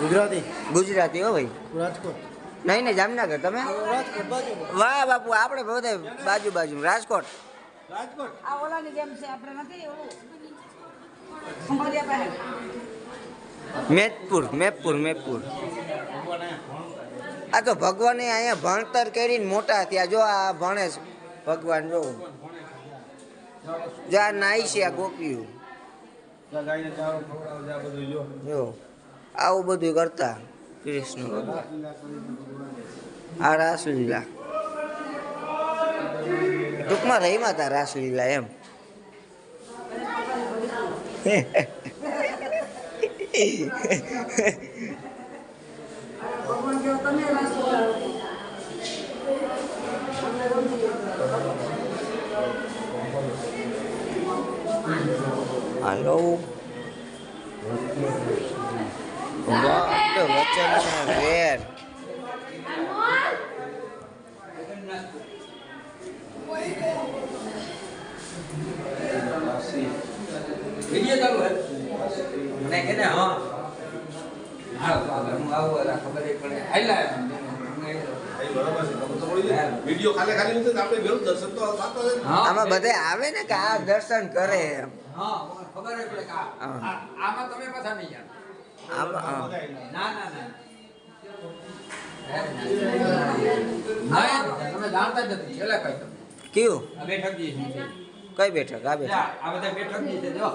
ગુજરાતી? ગુજરાતી હો ભાઈ. રાજકોટ. નહીં નહીં જામનગર. તમે? રાજકોટ બાજુ વાહ બાપુ આપણે બધે બાજુ બાજુ રાજકોટ. રાજકોટ? આ ઓલાની જેમ છે આપણે નથી ઓલું. ખંભાળિયા મેપુર મેપુર આ તો ભગવાને અહીંયા ભણતર કરીને મોટા થયા. જો આ ભણે છે. ભગવાન જો. જો આ નાઈ છે આ ગોપીયું ત્યાં ગાયને ચારો ખવડાવો છે આ બધું જો જો. આવું બધું કરતા. કૃષ્ણ ભગવાન. આ રાસલીલા. ટૂંકમાં રહીમાં હતા રાસલીલા એમ. હાલો. વેર. વીડિયો ચાલુ હે? મને કે ને હા. હા હું આવું એટલે ખબર પડે. આમાં બધે આવે ને કે આ દર્શન કરે એમ. હા ખબર પડે કે. આમાં તમે પાછા નહીં જાણો આમાં હા. ના ના ના. ના તમે જાણતા જ નથી. છેલ્લે કઈ તમે કયું? છે. કઈ બેઠક? આ બેઠક. આ બધા જો.